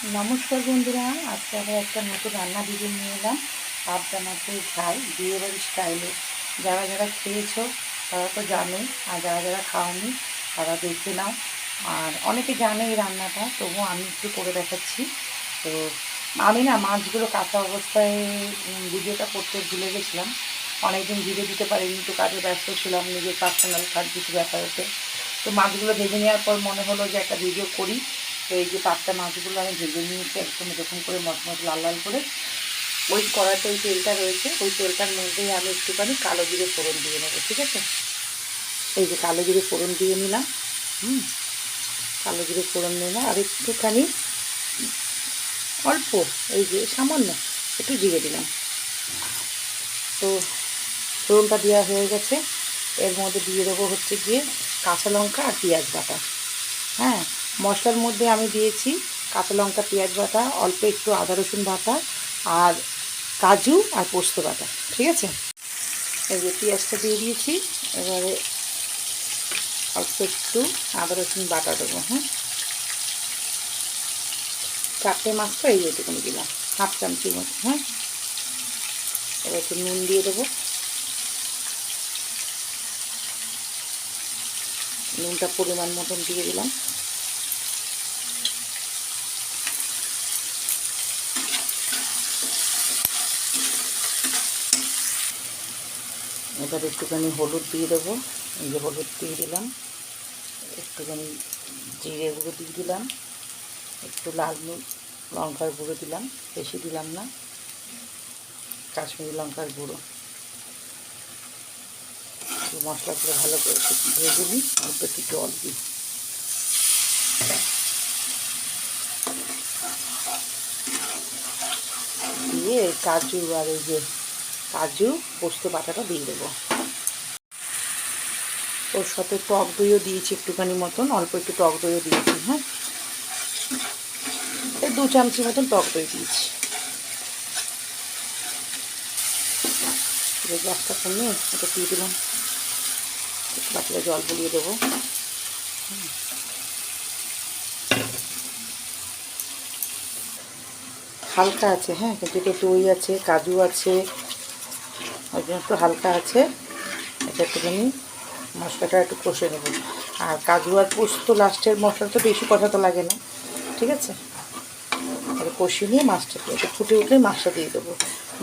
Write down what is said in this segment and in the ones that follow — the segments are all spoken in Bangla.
নমস্কার বন্ধুরা, আজকে আবার একটা নতুন রান্না ভিডিও নিয়ে এলাম। পাবদা মাছের ঝাল বিয়েবাড়ির স্টাইলে যারা যারা খেয়েছো, তারা তো জানে আর যারা যারা খাওনি, তারা দেখে নাও। আর অনেকে জানে এই রান্নাটা, তবুও আমি একটু করে দেখাচ্ছি। তো আমি না মাছগুলো কাঁচা অবস্থায় ভিডিওটা করতে ভুলে গেছিলাম। অনেকদিন ভিডিও দিতে পারিনি তো কাজে ব্যস্ত ছিলাম, নিজের পার্সোনাল কাজ কিছু ব্যাপারেতে তো মাছগুলো ভেজে নেওয়ার পর মনে হলো যে একটা ভিডিও করি। তো এই যে পাঁচটা মাছগুলো আমি ভেজে নিয়েছি একদম এরকম করে মচমচ লাল লাল করে। ওই কড়াতে ওই তেলটা রয়েছে, ওই তেলটার মধ্যেই আমি একটুখানি কালো জিরে ফোড়ন দিয়ে নেব, ঠিক আছে? এই যে কালো জিরে ফোড়ন দিয়ে নিলাম, হুম? কালো জিরে ফোড়ন নিলাম আর একটুখানি অল্প, এই যে সামান্য একটু জিরে দিলাম। তো ফোড়নটা দেওয়া হয়ে গেছে, এর মধ্যে দিয়ে দেবো হচ্ছে গিয়ে কাঁচা লঙ্কা আর পেঁয়াজ বাটা হ্যাঁ? মশলার মধ্যে আমি দিয়েছি কাঁচা লঙ্কা, পেঁয়াজ বাটা, অল্প একটু আদা রসুন বাটা আর কাজু আর পোস্ত বাটা, ঠিক আছে? যে পেঁয়াজটা দিয়ে দিয়েছি, এবারে অল্প একটু আদা রসুন বাটা দেবো হ্যাঁ? চারটে মাছ তো এই যেটুকুনি দিলাম, হাফ চামচির মতো হ্যাঁ? এবার একটু নুন দিয়ে দেবো। নুনটা পরিমাণ মতন দিয়ে দিলাম। এবার একটুখানি হলুদ দিয়ে দেবো। এই যে হলুদ দিয়ে দিলাম। একটুখানি জিরে গুঁড়ো দিয়ে দিলাম। একটু লাল লঙ্কার গুঁড়ো দিলাম। বেশি দিলাম না। কাশ্মীরি লঙ্কার গুঁড়ো। একটু মশলাগুলো ভালো করে ধুয়ে নিই। অল্প একটু জল দিই। দিয়ে কাজু আর এই যে কাজু, পোস্ত, বাটাটা দিয়ে দেবো। ওর সাথে টক দইও দিয়েছি একটুখানি মতন, অল্প একটু টক দইও দিয়েছি হ্যাঁ। এই দু চামচি মতন টক দই দিয়েছি। গ্যাসটা কমিয়ে এটা দিয়ে দিলাম। বাটিটা জল বলিয়ে দেবো। হালকা আছে হ্যাঁ কিন্তু এটা দই আছে, কাজু আছে ওই জন্য একটু হালকা আছে। এটা একটুখানি মশলাটা একটু কষে নেব। আর কাজু আর পোস্ত লাস্টের মশলা তো বেশি কথা তো লাগে না, ঠিক আছে? এটা কষিয়ে নিয়ে মাছটা দিয়ে একটু ফুটে উঠলে মাছটা দিয়ে দেবো।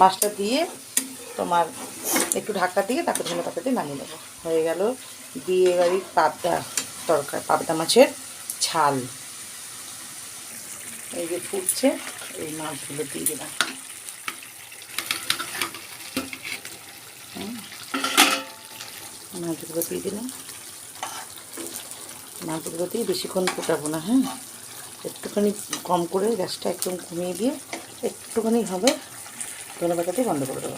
মাছটা দিয়ে তোমার একটু ঢাকা দিয়ে তারপর ধনে পাতা দিয়ে নামিয়ে নেব। হয়ে গেল বিয়ে বাড়ির পাবদা তরকার, পাবদা মাছের ঝাল। এই যে ফুটছে, এই মাছগুলো দিয়ে দিলাম। মাছগুলো দিয়ে দিলাম। মাছগুলো দিয়ে বেশিক্ষণ ফোটাবো না হ্যাঁ? একটুখানি কম করে গ্যাসটা একদম কমিয়ে দিয়ে একটুখানি হবে ধনে পাতা বন্ধ করে দেবো।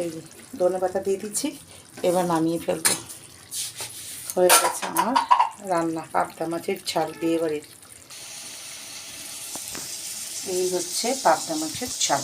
এই ধনে পাতা দিয়ে দিচ্ছি, এবার নামিয়ে ফেলব। হয়ে গেছে আমার রান্না, পাবদা মাছের ঝাল বিয়ে বাড়ির এই হচ্ছে পাবদা মাছের ঝাল।